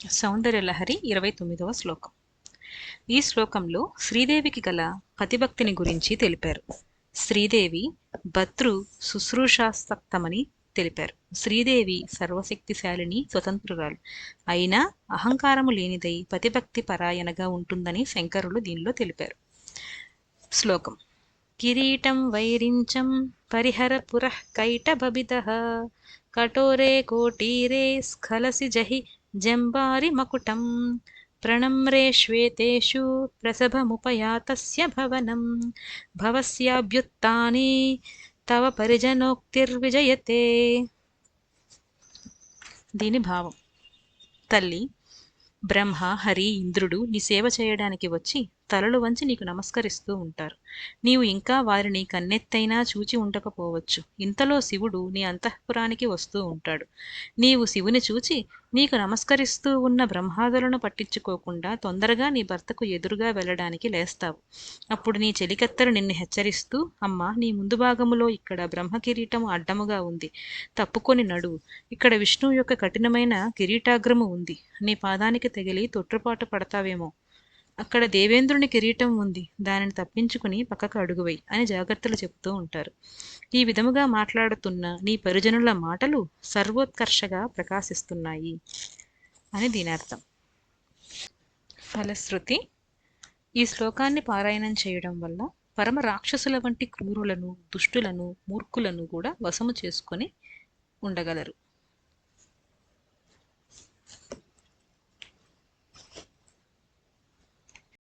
సౌందర్యలహరి ఇరవై తొమ్మిదవ శ్లోకం. ఈ శ్లోకంలో శ్రీదేవికి గల పతిభక్తిని గురించి తెలిపారు. శ్రీదేవి భద్రు శుశ్రూషాసక్తమని తెలిపారు. శ్రీదేవి సర్వశక్తిశాలిని స్వతంత్రురాలు. అయినా అహంకారము లేనిదై పతిభక్తి పరాయణగా ఉంటుందని శంకరులు దీనిలో తెలిపారు. శ్లోకం. కిరీటం వైరించం పరిహర పురః కైటబిద కఠోరే కోటీరే స్ఖలసి జహి జంబారి మకుటం ప్రణమ్రే శ్వేతేషు ప్రసభముపయాతస్య భవనం భవస్యాభ్యుత్థానే తవ పరిజనోక్తిర్విజయతే. దీని భావం. తల్లి బ్రహ్మ హరి ఇంద్రుడు నీ సేవ చేయడానికి వచ్చి తలలు వంచి నీకు నమస్కరిస్తూ ఉంటారు. నీవు ఇంకా వారిని కన్నెత్తైనా చూచి ఉండకపోవచ్చు. ఇంతలో శివుడు నీ అంతఃపురానికి వస్తూ ఉంటాడు. నీవు శివుని చూచి నీకు నమస్కరిస్తూ ఉన్న బ్రహ్మాదులను పట్టించుకోకుండా తొందరగా నీ భర్తకు ఎదురుగా వెళ్ళడానికి లేస్తావు. అప్పుడు నీ చెలికత్తెలు నిన్ను హెచ్చరిస్తూ అమ్మ నీ ముందు భాగములో ఇక్కడ బ్రహ్మ కిరీటము అడ్డముగా ఉంది. తప్పుకొని నడు. ఇక్కడ విష్ణువు యొక్క కఠినమైన కిరీటాగ్రము ఉంది. నీ పాదానికి తగిలి తొట్టుపాటు పడతావేమో. అక్కడ దేవేంద్రుని కిరీటం ఉంది. దానిని తప్పించుకుని పక్కకు అడుగువై అని జాగ్రత్తలు చెబుతూ ఉంటారు. ఈ విధముగా మాట్లాడుతున్న నీ పరిజనుల మాటలు సర్వోత్కర్షగా ప్రకాశిస్తున్నాయి అని దీని అర్థం ఫలశ్రుతి ఈ శ్లోకాన్ని పారాయణం చేయడం వల్ల పరమ రాక్షసుల వంటి క్రూరులను దుష్టులను మూర్ఖులను కూడా వశము చేసుకొని ఉండగలరు.